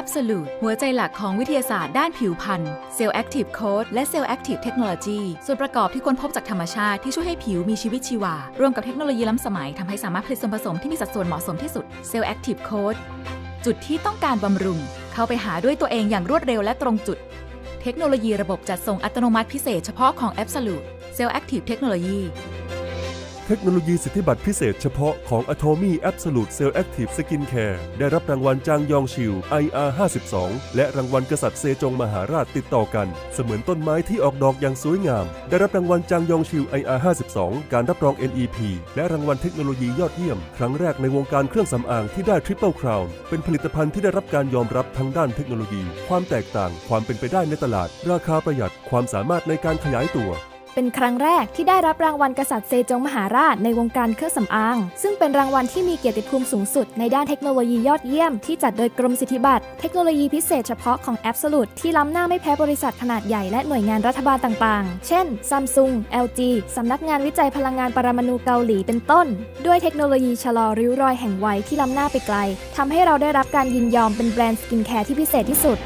Absolute หัวใจหลักของวิทยาศาสตร์ด้านผิวพรรณ Cell Active Code และ Cell Active Technology ส่วนประกอบที่ค้นพบจากธรรมชาติที่ช่วยให้ผิวมีชีวิตชีวา รวมกับเทคโนโลยีล้ำสมัยทำให้สามารถผลิตส่วนผสมที่มีสัดส่วนเหมาะสมที่สุด Cell Active Code จุดที่ต้องการบำรุง เข้าไปหาด้วยตัวเองอย่างรวดเร็วและตรงจุด เทคโนโลยีระบบจัดส่งอัตโนมัติพิเศษเฉพาะของ Absolute Cell Active Technology เทคโนโลยีสิทธิบัตรพิเศษเฉพาะของ Atomy Absolute Cell Active Skin Care ได้รับรางวัลจางยองชิล IR 52และรางวัลกษัตริย์เซจงมหาราชติดต่อกัน เสมือนต้นไม้ที่ออกดอกอย่างสวยงาม ได้รับรางวัลจางยองชิล IR 52การรับรอง NEP และรางวัลเทคโนโลยียอดเยี่ยม ครั้งแรกในวงการเครื่องสำอางที่ได้ Triple Crown เป็นผลิตภัณฑ์ที่ได้รับการยอมรับทั้งด้านเทคโนโลยี ความแตกต่าง ความเป็นไปได้ในตลาด ราคาประหยัด ความสามารถในการขยายตัว เป็นครั้งแรกที่ได้รับรางวัลกษัตริย์เซจงมหาราชในวงการเครื่องสำอาง ซึ่งเป็นรางวัลที่มีเกียรติภูมิสูงสุดในด้านเทคโนโลยียอดเยี่ยมที่จัดโดยกรมสิทธิบัตรเทคโนโลยีพิเศษเฉพาะของ Absolute ที่ล้ำหน้าไม่แพ้บริษัทขนาดใหญ่และหน่วยงานรัฐบาลต่างๆ เช่น Samsung LG สำนักงานวิจัยพลังงานปรมาณูเกาหลีเป็นต้น ด้วยเทคโนโลยีชะลอริ้วรอยแห่งวัยที่ล้ำหน้าไปไกลทำให้เราได้รับการยินยอมเป็นแบรนด์สกินแคร์ที่พิเศษที่สุด